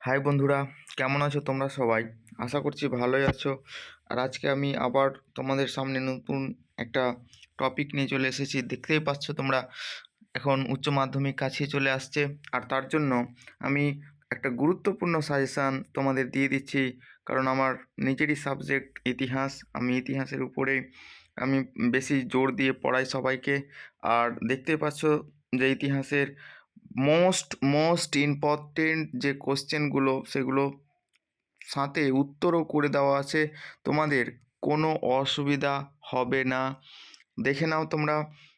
High বন্ধুরা, কেমন আছো তোমরা সবাই? আশা করছি ভালোই আছো। আর আজকে আমি আবার তোমাদের সামনে নতুন একটা টপিক নিয়ে চলে এসেছি। দেখতেই পাচ্ছ তোমরা, এখন উচ্চ মাধ্যমিক কাছে চলে আসছে। আর তার জন্য আমি একটা গুরুত্বপূর্ণ সাজেশান তোমাদের দিয়ে দিচ্ছি। কারণ আমার নিজেরই সাবজেক্ট ইতিহাস। আমি ইতিহাসের উপরে আমি বেশি জোর দিয়ে পড়াই সবাইকে। আর দেখতেই পাচ্ছ যে ইতিহাসের মোস্ট মোস্ট ইম্পর্টেন্ট যে কোশ্চেনগুলো সেগুলো সাথে উত্তরও করে দেওয়া আছে। তোমাদের কোনো অসুবিধা হবে না। দেখে নাও তোমরা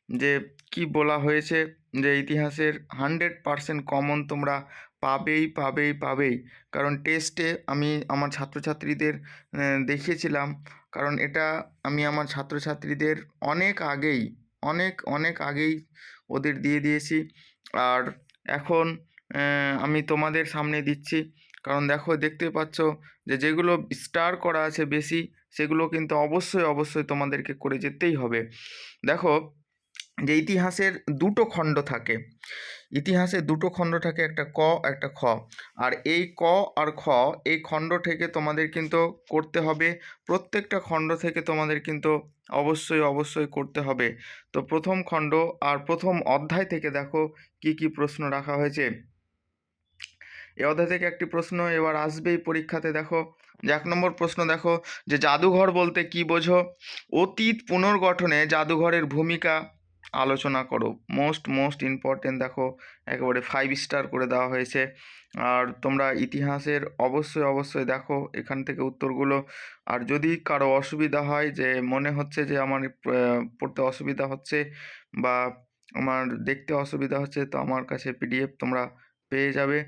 যে কি বলা হয়েছে, যে ইতিহাসের হান্ড্রেড পারসেন্ট কমন তোমরা পাবেই পাবেই পাবেই। কারণ টেস্টে আমি আমার ছাত্রছাত্রীদের দেখিয়েছিলাম। কারণ এটা আমি আমার ছাত্রছাত্রীদের অনেক আগেই, অনেক অনেক আগেই ওদের দিয়ে দিয়েছি। আর এখন আমি তোমাদের সামনে দিচ্ছি। কারণ দেখো, দেখতে পাচ্ছ যে, যেগুলো স্টার করা আছে বেশি, সেগুলো কিন্তু অবশ্যই অবশ্যই তোমাদেরকে করে যেতেই হবে। দেখো, যে ইতিহাসের দুটো খণ্ড থাকে। ইতিহাসে দুটো খণ্ড থাকে, একটা ক, একটা খ। আর এই ক আর খ, এই খণ্ড থেকে তোমাদের কিন্তু করতে হবে, প্রত্যেকটা খণ্ড থেকে তোমাদের কিন্তু অবশ্যই অবশ্যই করতে হবে। তো প্রথম খণ্ড আর প্রথম অধ্যায় থেকে দেখো কি কি প্রশ্ন রাখা হয়েছে। এই অধ্যায় থেকে একটি প্রশ্ন, এবার আসবেই পরীক্ষাতে, দেখো। যে এক নম্বর প্রশ্ন দেখো, যে জাদুঘর বলতে কি বোঝো? অতীত পুনর্গঠনে জাদুঘরের ভূমিকা আলোচনা করো। মোস্ট মোস্ট ইম্পর্টেন্ট দেখো, একেবারে ফাইভ স্টার করে দেওয়া হয়েছে। আর তোমরা ইতিহাসের অবশ্যই অবশ্যই দেখো এখান থেকে উত্তরগুলো। আর যদি কারও অসুবিধা হয় যে, মনে হচ্ছে যে আমার পড়তে অসুবিধা হচ্ছে বা আমার দেখতে অসুবিধা হচ্ছে, তো আমার কাছে পিডিএফ তোমরা পেয়ে যাবে।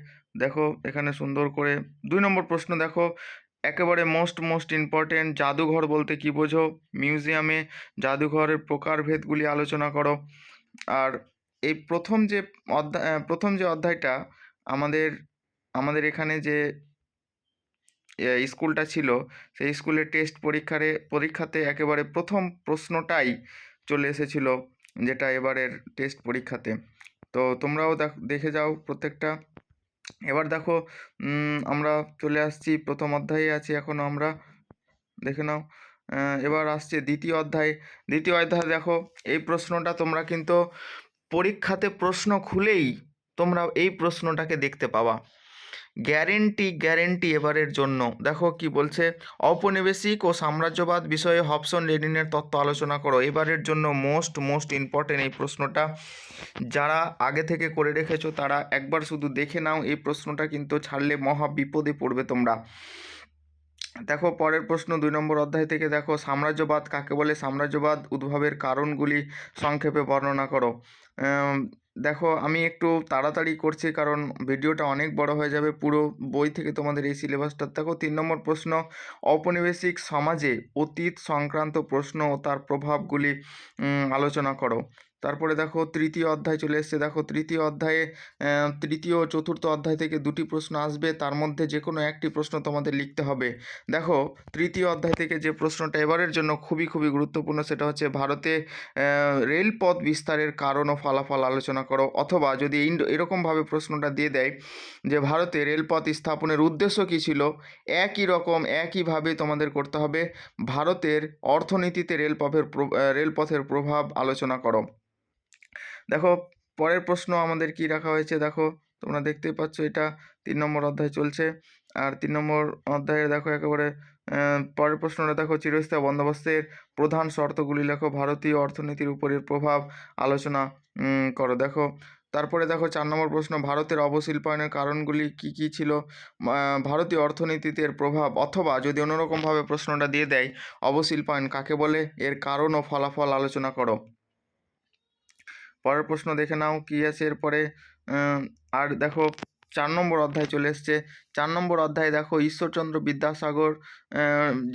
দেখো, এখানে সুন্দর করে, দুই নম্বর প্রশ্ন দেখো একেবারে মোস্ট মোস্ট ইম্পর্টেন্ট জাদুঘর বলতে কি বোঝো? মিউজিয়ামে জাদুঘরের প্রকারভেদগুলি আলোচনা করো। আর এই প্রথম যে অধ্যায় প্রথম যে অধ্যায়টা আমাদের আমাদের এখানে যে স্কুলটা ছিল, সেই স্কুলের টেস্ট পরীক্ষারে, পরীক্ষাতে একেবারে প্রথম প্রশ্নটাই চলে এসেছিল, যেটা এবারের টেস্ট পরীক্ষাতে। তো তোমরাও দেখ- যাও প্রত্যেকটা। এবার দেখো আমরা চলে আসছি, প্রথম অধ্যায়ে আছি, এখন আমরা দেখে নাও। এবার আসছে দ্বিতীয় অধ্যায়। দ্বিতীয় অধ্যায় দেখো, এই প্রশ্নটা তোমরা কিন্তু পরীক্ষাতে প্রশ্ন খুলেই তোমরা এই প্রশ্নটাকে দেখতে পাবা। গ্যারেন্টি গ্যারেন্টি এবারের জন্য। দেখো কি বলছে? ঔপনিবেশিক ও সাম্রাজ্যবাদ বিষয়ে হবসন লেনিনের তত্ত্ব আলোচনা করো। এবারের জন্য মোস্ট মোস্ট ইম্পর্টেন্ট এই প্রশ্নটা। যারা আগে থেকে করে রেখেছো, তারা একবার শুধু দেখে নাও, এই প্রশ্নটা কিন্তু ছাড়লে মহা বিপদে পড়বে তোমরা। দেখো, পরের প্রশ্ন দুই নম্বর অধ্যায় থেকে দেখো, সাম্রাজ্যবাদ কাকে বলে? সাম্রাজ্যবাদ উদ্ভবের কারণগুলি সংক্ষেপে বর্ণনা করো। দেখো, আমি একটু তাড়াতাড়ি করছি কারণ ভিডিওটা অনেক বড় হয়ে যাবে। পুরো বই থেকে তোমাদের এই সিলেবাসটা। দেখো, তিন নম্বর প্রশ্ন, ঔপনিবেশিক সমাজে অতীত সংক্রান্ত প্রশ্ন ও তার প্রভাবগুলি আলোচনা করো। তারপরে দেখো তৃতীয় অধ্যায় চলে এসছে। দেখো তৃতীয় অধ্যায়ে তৃতীয় চতুর্থ অধ্যায় থেকে দুটি প্রশ্ন আসবে। তার মধ্যে যে কোনো একটি প্রশ্ন তোমাদের লিখতে হবে। দেখো তৃতীয় অধ্যায় থেকে যে প্রশ্নটা এবারের জন্য খুবই খুবই গুরুত্বপূর্ণ সেটা হচ্ছে ভারতে রেলপথ বিস্তারের কারণ ও ফলাফল আলোচনা করো। অথবা যদি এরকমভাবে প্রশ্নটা দিয়ে দেয় যে ভারতে রেলপথ স্থাপনের উদ্দেশ্য কী ছিল, একই রকম, একইভাবে তোমাদের করতে হবে। ভারতের অর্থনীতিতে রেলপথের রেলপথের প্রভাব আলোচনা করো। দেখো, পরের প্রশ্ন আমাদের কি রাখা হয়েছে? দেখো, তোমরা দেখতেই পাচ্ছ এটা তিন নম্বর অধ্যায় চলছে। আর তিন নম্বর অধ্যায়ে দেখো একেবারে পরের প্রশ্নটা দেখো, চিরস্থায়ী বন্দোবস্তের প্রধান শর্তগুলি লেখো। ভারতীয় অর্থনীতির উপরের প্রভাব আলোচনা করো। দেখো, তারপরে দেখো চার নম্বর প্রশ্ন, ভারতের অবশিল্পায়নের কারণগুলি কি কি ছিল? ভারতীয় অর্থনীতিতে প্রভাব অথবা যদি অন্যরকমভাবে প্রশ্নটা দিয়ে দেয়, অবশিল্পায়ন কাকে বলে? এর কারণ ও ফলাফল আলোচনা করো। পরের প্রশ্ন দেখে নাও কি আছে। এরপরে আর দেখো চার নম্বর অধ্যায় চলে এসছে। চার নম্বর অধ্যায়ে দেখো ঈশ্বরচন্দ্র বিদ্যাসাগর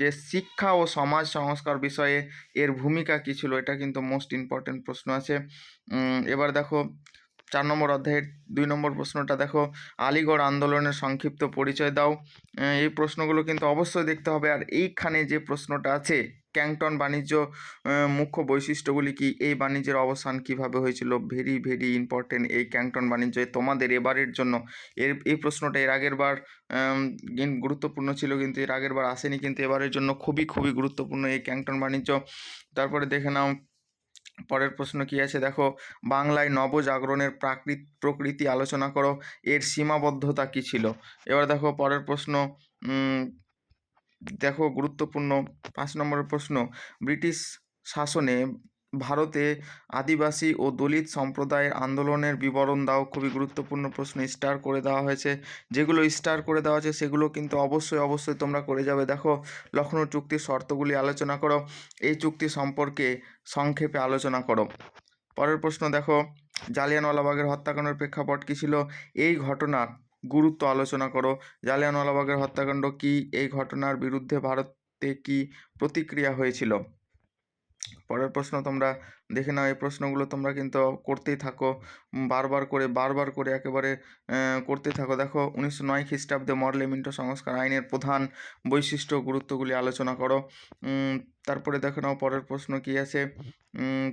যে শিক্ষা ও সমাজ সংস্কার বিষয়ে এর ভূমিকা কী ছিল, এটা কিন্তু মোস্ট ইম্পর্টেন্ট প্রশ্ন আছে। এবার দেখো চার নম্বর অধ্যায়ের দুই নম্বর প্রশ্নটা দেখো, আলিগড় আন্দোলনের সংক্ষিপ্ত পরিচয় দাও। এই প্রশ্নগুলো কিন্তু অবশ্যই দেখতে হবে। আর এইখানে যে প্রশ্নটা আছে ক্যাংটন বাণিজ্য মুখ্য বৈশিষ্ট্যগুলি কি? এই বাণিজ্যের অবসান কীভাবে হয়েছিল? ভেরি ভেরি ইম্পর্টেন্ট এই ক্যাংটন বাণিজ্য। তোমাদের এবারের জন্য। এর, এই প্রশ্নটা এর আগের বার গুরুত্বপূর্ণ ছিল কিন্তু এর আগের বার আসেনি কিন্তু এবারের জন্য খুবই খুবই গুরুত্বপূর্ণ এই ক্যাংটন বাণিজ্য। তারপরে দেখে নাও, পরের প্রশ্ন কি আছে? দেখো, বাংলায় নবজাগরণের প্রাকৃত, প্রকৃতি আলোচনা করো। এর সীমাবদ্ধতা কি ছিল? এবার দেখো, পরের প্রশ্ন দেখো গুরুত্বপূর্ণ পাঁচ নম্বরের প্রশ্ন, ব্রিটিশ শাসনে ভারতে আদিবাসী ও দলিত সম্প্রদায়ের আন্দোলনের বিবরণ দাও খুবই গুরুত্বপূর্ণ প্রশ্ন স্টার করে দেওয়া হয়েছে। যেগুলো স্টার করে দেওয়া আছে সেগুলো কিন্তু অবশ্যই অবশ্যই তোমরা করে যাবে। দেখো লখনৌ চুক্তির শর্তগুলি আলোচনা করো, এই চুক্তি সম্পর্কে সংক্ষেপে আলোচনা করো। পরের প্রশ্ন, দেখো, জালিয়ানওয়ালাবাগের হত্যাকাণ্ডের প্রেক্ষাপট কী ছিল? এই ঘটনার গুরুত্ব আলোচনা করো। জালিয়ানওয়ালাবাগের হত্যাকাণ্ড কি এই ঘটনার বিরুদ্ধে ভারতে কি প্রতিক্রিয়া হয়েছিল? পরের প্রশ্ন তোমরা দেখে নাও। এই প্রশ্নগুলো তোমরা কিন্তু করতেই থাকো। বারবার করে বারবার করে একেবারে করতে থাকো। দেখো, উনিশশো নয় খ্রিস্টাব্দে মডেল মিন্টো সংস্কার আইনের প্রধান বৈশিষ্ট্য গুরুত্বগুলি আলোচনা করো। তারপরে দেখো নাও পরের প্রশ্ন কি আছে।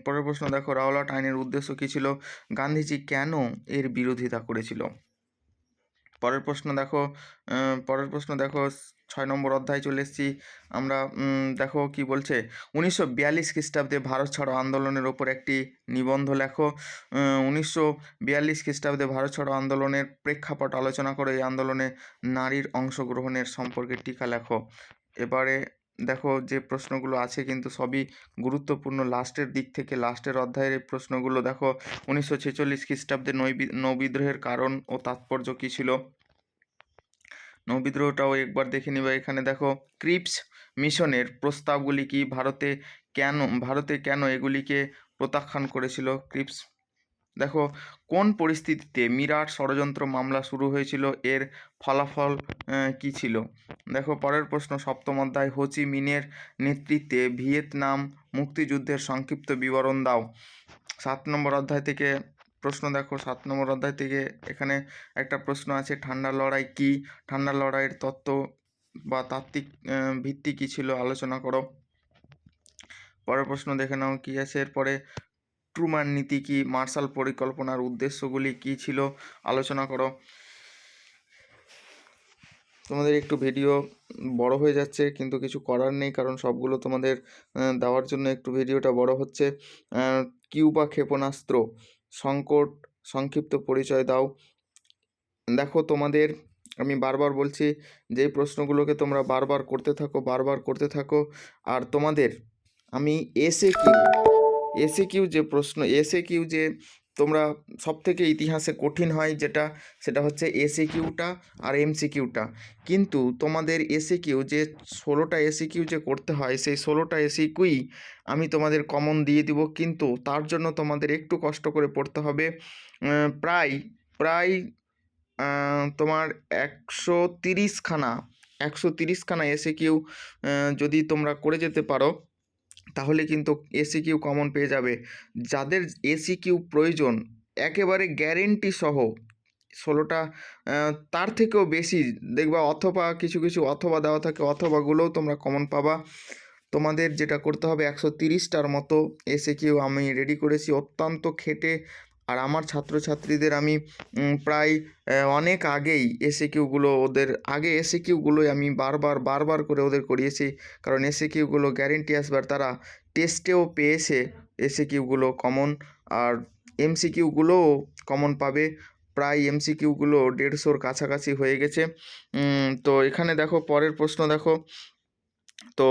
পরের প্রশ্ন দেখো, রাওলাট আইনের উদ্দেশ্য কী ছিল? গান্ধীজি কেন এর বিরোধিতা করেছিল? পরের প্রশ্ন দেখো পরের প্রশ্ন দেখো ছয় নম্বর অধ্যায় চলে এসেছি। আমরা দেখো কি বলছে, উনিশশো বিয়াল্লিশ খ্রিস্টাব্দে ভারত ছাড়ো আন্দোলনের ওপর একটি নিবন্ধ লেখো। উনিশশো বিয়াল্লিশ খ্রিস্টাব্দে ভারত ছাড়ো আন্দোলনের প্রেক্ষাপট আলোচনা করে এই আন্দোলনে নারীর অংশগ্রহণের সম্পর্কে টিকা লেখো। এবারে দেখো যে প্রশ্নগুলো আছে কিন্তু সবই গুরুত্বপূর্ণ লাস্টের দিক থেকে, লাস্টের অধ্যায়ের প্রশ্নগুলো দেখো উনিশশো ছেচল্লিশ খ্রিস্টাব্দে নৈবি নৌবিদ্রোহের কারণ ও তাৎপর্য কী ছিল? নৌবিদ্রোহটাও একবার দেখে নিবে এখানে দেখো, ক্রিপস মিশনের প্রস্তাবগুলি কি ভারতে কেন ভারতে কেন এগুলিকে প্রত্যাখ্যান করেছিল? ক্রিপস দেখো, কোন পরিস্থিতিতে মিরাট ষড়যন্ত্র মামলা শুরু হয়েছিল, এর ফলাফল কী ছিল? দেখো, পরের প্রশ্ন, সপ্তম অধ্যায় হোচি মিনের নেতৃত্বে ভিয়েতনাম মুক্তিযুদ্ধের সংক্ষিপ্ত বিবরণ দাও। সাত নম্বর অধ্যায় থেকে প্রশ্ন দেখো, সাত নম্বর অধ্যায় থেকে এখানে একটা প্রশ্ন আছে ঠান্ডা লড়াই কি? ঠান্ডা লড়াইয়ের তত্ত্ব বা তাত্ত্বিক ভিত্তি কী ছিল? আলোচনা করো। পরের প্রশ্ন দেখে নাও কী আছে। এরপরে ট্রুম্যান নীতি কি মার্শাল পরিকল্পনার উদ্দেশ্যগুলি কি ছিল? আলোচনা করো। তোমাদের একটু ভিডিও বড় হয়ে যাচ্ছে, কিন্তু কিছু করার নেই, কারণ সবগুলো তোমাদের দেওয়ার জন্য একটু ভিডিওটা বড় হচ্ছে। কিউবা ক্ষেপণাস্ত্র, সংকট, সংক্ষিপ্ত পরিচয় দাও। দেখো তোমাদের, আমি বারবার বলছি, যে প্রশ্নগুলোকে তোমরা বারবার করতে থাকো, বারবার করতে থাকো, আর তোমাদের, আমি এসে কিউ এসে কিউ যে প্রশ্ন এসে কিউ যে তোমরা সব থেকে ইতিহাসে কঠিন হয় যেটা, সেটা হচ্ছে এসে কিউটা আর এমসি কিউটা কিন্তু তোমাদের এসে কিউ যে ষোলোটা এসি কিউ যে করতে হয়, সেই ষোলোটা এসি কিউই আমি তোমাদের কমন দিয়ে দিব, কিন্তু তার জন্য তোমাদের একটু কষ্ট করে পড়তে হবে। প্রায় প্রায় তোমার একশো তিরিশখানা একশো তিরিশখানা এসে কিউ যদি তোমরা করে যেতে পারো তাহলে কিন্তু এসি কিউ কমন পেয়ে যাবে। যাদের এসি কিউ প্রয়োজন, একেবারে গ্যারেন্টি সহ ষোলোটা তার থেকেও বেশি, দেখবা অথবা কিছু কিছু অথবা দেওয়া থাকে, অথবাগুলোও তোমরা কমন পাবা। তোমাদের যেটা করতে হবে, একশো তিরিশটার মতো এসে কিউ আমি রেডি করেছি। অত্যন্ত খেটে আর আমার ছাত্রছাত্রীদের আমি প্রায় অনেক আগেই এসে কিউগুলো ওদের, আগে এসে কিউগুলোই আমি বারবার বারবার করে ওদের করিয়েছি। কারণ এসে কিউগুলো গ্যারেন্টি আসবার তারা টেস্টেও পেয়েছে এসে কিউগুলো কমন আর এমসি কিউগুলোও কমন পাবে। প্রায় এমসি কিউগুলো দেড়শোর কাছাকাছি হয়ে গেছে। তো এখানে দেখো, পরের প্রশ্ন দেখো। তো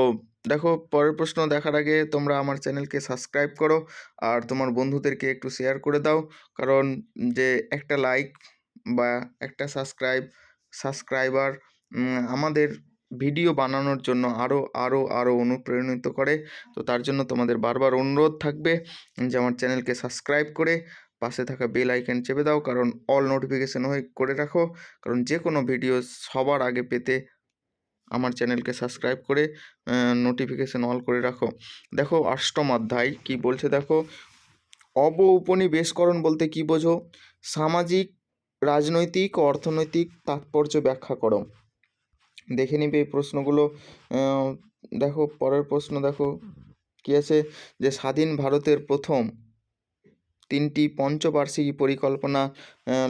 দেখো, পরের প্রশ্ন দেখার আগে তোমরা আমার চ্যানেলকে সাবস্ক্রাইব করো আর তোমার বন্ধুদেরকে একটু শেয়ার করে দাও। কারণ যে একটা লাইক বা একটা সাবস্ক্রাইব সাবস্ক্রাইবার আমাদের ভিডিও বানানোর জন্য আরও আরও আরও অনুপ্রেরণিত করে। তো তার জন্য তোমাদের বারবার অনুরোধ থাকবে যে আমার চ্যানেলকে সাবস্ক্রাইব করে পাশে থাকা বেল আইকন চেপে দাও। কারণ অল নোটিফিকেশন হয়ে করে রাখো। কারণ যে কোনো ভিডিও সবার আগে পেতে আমার চ্যানেলকে সাবস্ক্রাইব করে নোটিফিকেশন অল করে রাখো। দেখো অষ্টম অধ্যায় কি বলছে দেখো? অব উপনিবেশকরণ বলতে কি বোঝো? সামাজিক, রাজনৈতিক অর্থনৈতিক তাৎপর্য ব্যাখ্যা করো। দেখে নিবে এই প্রশ্নগুলো। দেখো, পরের প্রশ্ন দেখো। কি আছে? যে স্বাধীন ভারতের প্রথম তিনটি পঞ্চবার্ষিকী পরিকল্পনা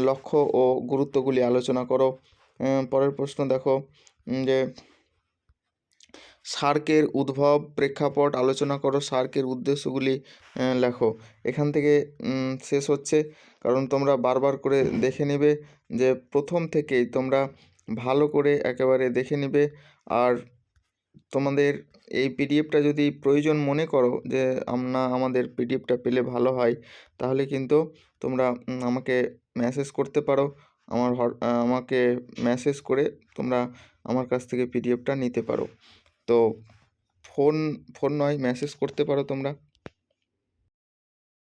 লক্ষ্য ও গুরুত্বগুলি আলোচনা করো। পরের প্রশ্ন দেখো। যে সার্কের উদ্ভব প্রেক্ষাপট আলোচনা করো, সার্কের উদ্দেশ্যগুলি লেখো। এখান থেকে শেষ হচ্ছে। কারণ তোমরা বারবার করে দেখে নেবে যে প্রথম থেকেই তোমরা ভালো করে একেবারে দেখে নেবে। আর তোমাদের এই পিডিএফটা যদি প্রয়োজন মনে করো যে আমরা আমাদের পিডিএফটা পেলে ভালো হয়, তাহলে কিন্তু তোমরা আমাকে মেসেজ করতে পারো। আমার আমাকে মেসেজ করে তোমরা আমার কাছ থেকে পিডিএফটা নিতে পারো। তো ফোন ফোন নয় মেসেজ করতে পারো তোমরা।